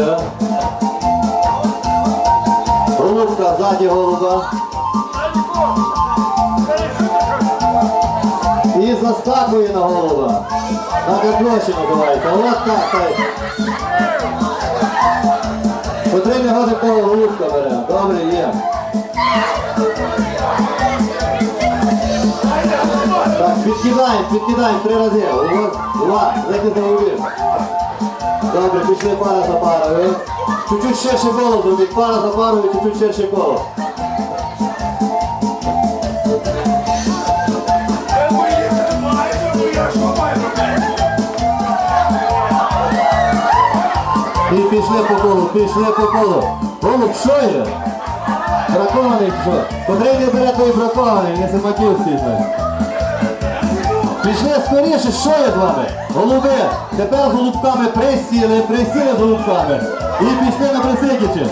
Добре. Голубка ззаді голуба. І заскакує на голуба. Так як гроші називається. От так, так. По три негоди коло голубка бере. Добре, є. Так, підкидаємо, підкидаємо три рази. Ледь не загубив. Добре, пішли пара за парою. Чуть-чуть ширше коло зробіть, пара за парою, чуть-чуть ширше коло. І пішли по колу, пішли по колу. Голуб, що є? Бракований що? Потрібно бере той бракований, не Семаківський значить. Пішли скоріше, що є з вами? Голуби, тепер з голубками присіли, присіли з голубками. І пішли на присидячи.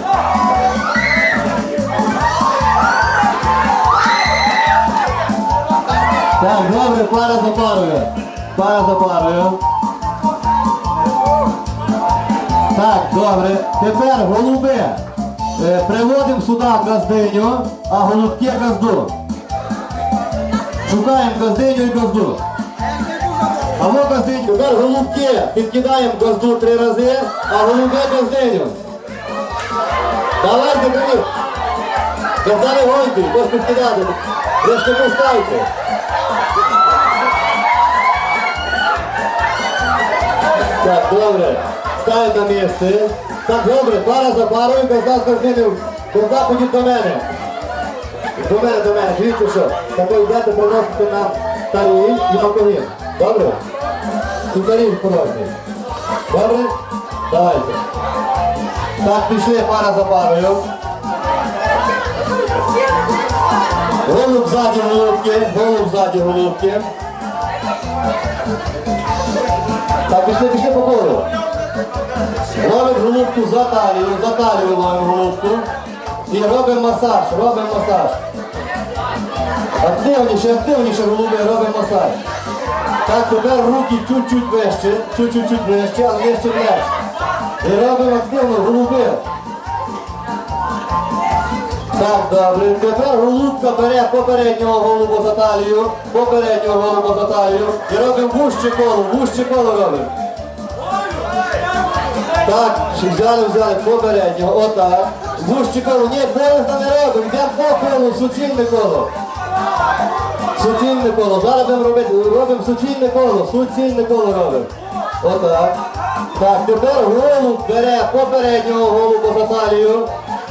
Так, добре, пара за парою. Пара за парою. Так, добре. Тепер голуби. Е, приводимо сюди газдиню, а голубки газду. Шукаємо газдиню і газду. Або газдиню. Тепер голубки підкидаємо газду три рази, а голуби газдиню. Давайте, беріть. Газда не гоньте, ось підкидати. Решта пускайте. Так, добре. Ставимо на місце. Так, добре, пара за парою, газда з газдиною. Газда ходіть до мене. До мене, до мене, дивіться що. Тако йдете, приносите на таріль і макогін. Добре? Таріль порожній. Добре? Давайте. Так, пішли пара за парою. Голуб ззаді голубки, голуб ззаді голубки. Так, пішли, пішли по колу. Ловимо голубку за талію, за талію ловимо голубку. І робимо масаж, робимо масаж. Активніше, активніше голуби, робимо масаж. Так, тепер руки чуть-чуть вище, чуть-чуть вище, але нижче плеч. І робимо активно голуби. Так, добре. Тепер голубка бере попереднього голуба за талію, попереднього голуба за талію. І робимо вужче коло, вужче коло робимо. Так, взяли, взяли попереднього, отак. Вужче коло, ні, боязно не робимо, йдемо по колу, суцільне коло. Суцільне коло, зараз будемо робити, робимо суцільне коло, суцільне коло робимо. Отак. Так, тепер голуб бере попереднього голуба за талію,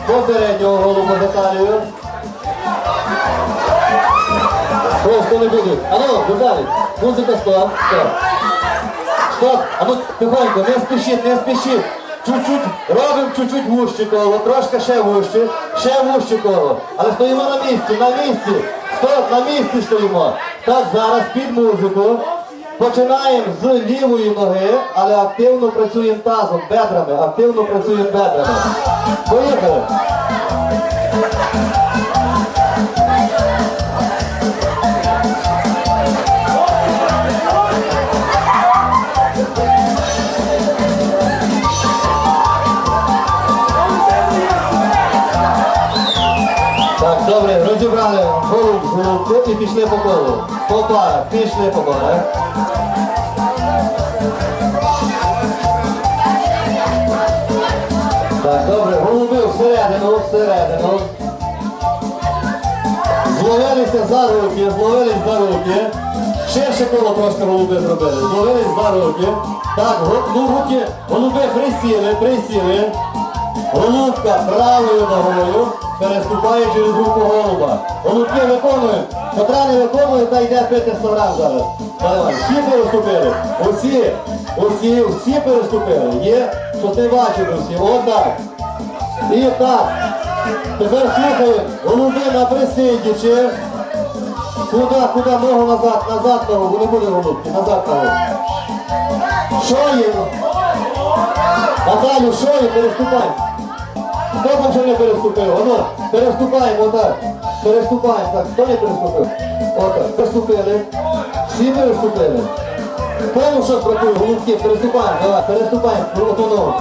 попереднього голуба за талію. Просто не буде. Ану, Віталій, музика стоп, стоп. Стоп, а ну тихонько, не спішіть, не спішіть. Чуть-чуть, робимо чуть-чуть вужче коло, трошки ще вужче, ще вужче коло. Але стоїмо на місці, на місці. На місці стоїмо. Так, зараз під музику. Починаємо з лівої ноги, але активно працюємо тазом, бедрами, активно працюємо бедрами. Поїхали. Так, добре, розібрали голуб з голубку і пішли по колу. По парах, пішли по парах. Так, добре, голуби всередину, всередину. Зловилися за руки, зловились за руки. Ширше коло трошки голуби зробили. Зловились за руки. Так, го- ну голуби присіли, присіли. Голубка правою ногою переступає через руку голуба. Голубки виконують. Котра не виконує, та йде пити 100 зараз. Всі переступили. Усі, усі, всі переступили. Є, що ти бачив усі. Отак. І так. Тепер слухаємо. Голуби на присидячи. Куди, куди ногу назад, назад ногу, не буде голубки, назад ногу. Що є? Наталю, що є? Переступай. Хто там ще не переступив? Воно, переступаємо отак. Переступаємо, так, хто не переступив? Отак, переступили. Всі переступили. Кому щось бракує, голубки, переступаємо, давай, переступаємо, одну ногу.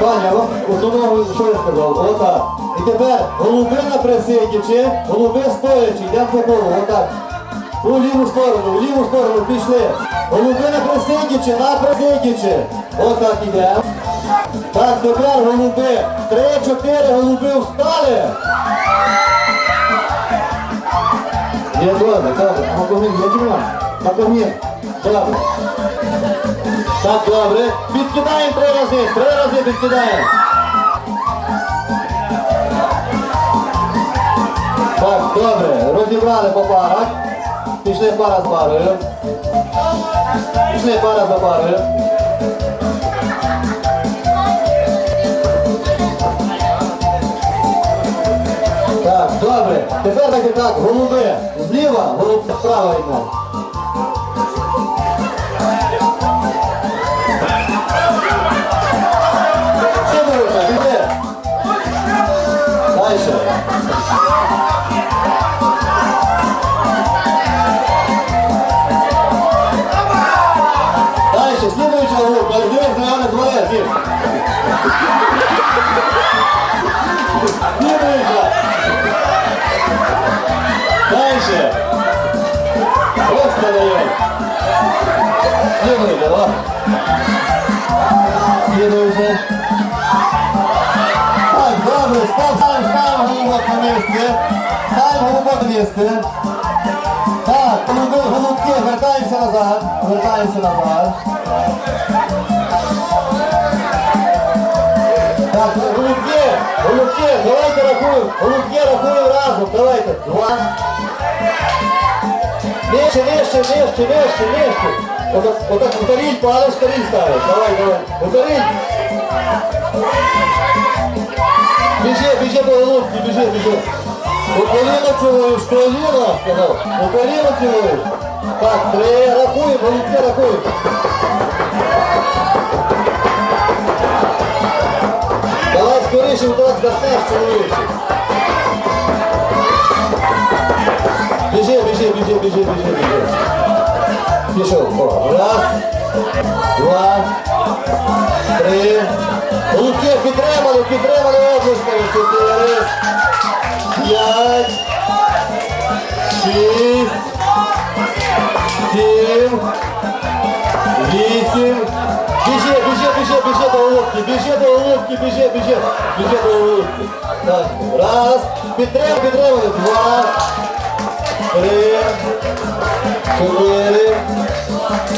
а вам одну ногу, що я сказав? Отак. І тепер голубина присидячи, голуби стоячи, йдемо по колу, отак. У ліву сторону, в ліву сторону пішли. Голубина присидячи, на присидячи. Отак йдемо. Так, тепер голуби. Три-чотири голуби встали. Є добре, добре. Макомін, чи нема? Макомін. Добре. Так, добре. Підкидаємо три рази. Три рази підкидаємо. Так, добре. Розібрали по парах. Пішли пара з парою. Пішли пара за парою. Так, голубе, Зліва, голубе, справа Просто даем. Следующая, да? Следующая. Так, добре, став, ставимо, ставимо голубок на місце. Ставимо голубок на місце. Так, голуби, голубки, вертаємося назад. Вертаємося назад. Так, голубки, голубки, давайте рахуємо. Голубки рахуємо разом, давайте. Два. Нижче, нижче, нижче, нижче, нижче. Отак, отак, утаріль, палець, таріль ставиш. Давай, давай. Утаріль. Біжи, біжи до голубки, біжи, біжи. У коліно цілуєш, коліно, сказав. У коліно цілуєш. Так, три, рахуємо, голубки рахуємо. Давай скоріше, бо так заснеш чоловіче. Біжи, біжи, біжи, біжи. Пішов. О, раз, два, три. Голубки підтримали, підтримали облисками. Чотири, п'ять, шість, сім, вісім. Біжи, біжи, біжи, біжи до голубки, біжи до голубки, біжи, біжи, біжи до голубки. Так, раз, підтримали, підтримали, два, три, чотири,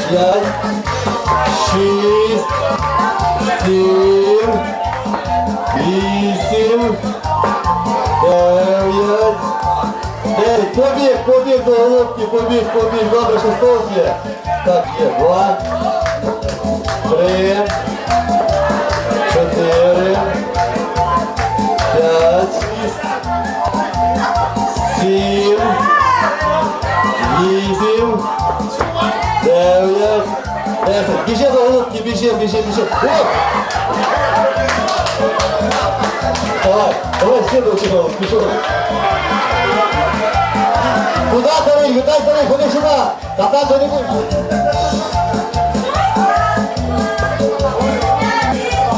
п'ять, шість, сім, вісім, дев'ять, дев'ять. Побіг, побіг до голубки, побіг, побіг. Добре, що є. Так, є. Два, три, чотири, п'ять, сім, десять. Біжи до голубки, біжи, біжи, біжи. О! Давай, давай, слідуючи голуб, пішов. Куда Тарик? Вітай Тарик, ходи сюди. Та там ти не будеш.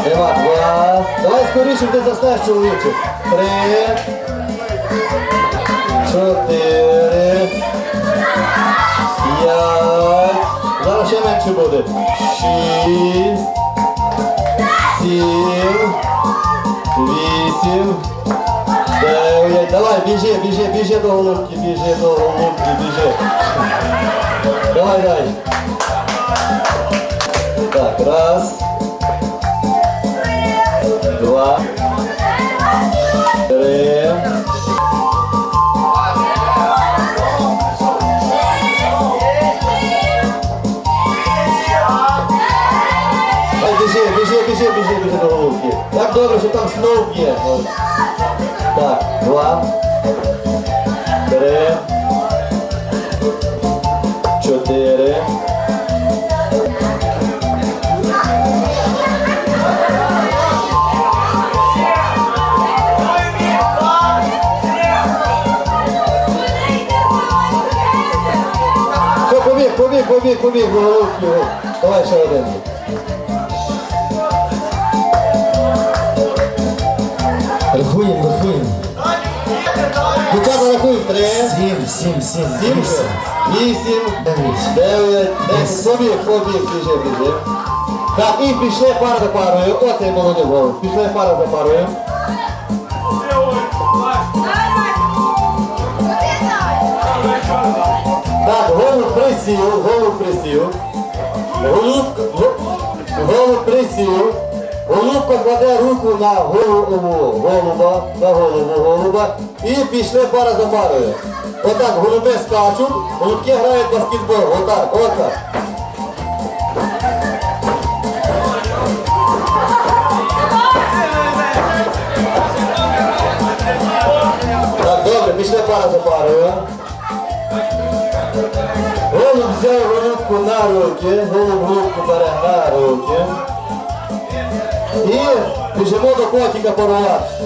Два, два. Давай скоріше, ти заснеш чоловіче. Три. Чотири. Зараз буде. Шість. Сім. Вісім. Дев'ять. Давай, біжи, біжи, біжи до голубки, біжи до голубки, біжи. Давай, давай. Так, раз. Так добре, що там сноуп є. Так, два. Три. Чотири. Все, побіг, побіг, побіг, побіг до голубки. Давай ще один. Дівчата рахують три, Сім, сім, сім, сім, вісім. Дев'ять. десять. Побіг, побіг, біжи, біжи. Так, і пішли пара за парою. Оцей молодий голос. Пішли пара за парою. Так, голуб присів, голуб присів. Голуб, го- голуб присів. Голубка кладе руку на голову голуба, на голову голуба і пішли пара за парою. Отак, голуби скачуть, голубки грають баскетбол. Отак, отак. Так, добре, пішли пара за парою. Голуб взяв голубку на руки, голуб голубку бере на руки. І біжимо до котика порватися.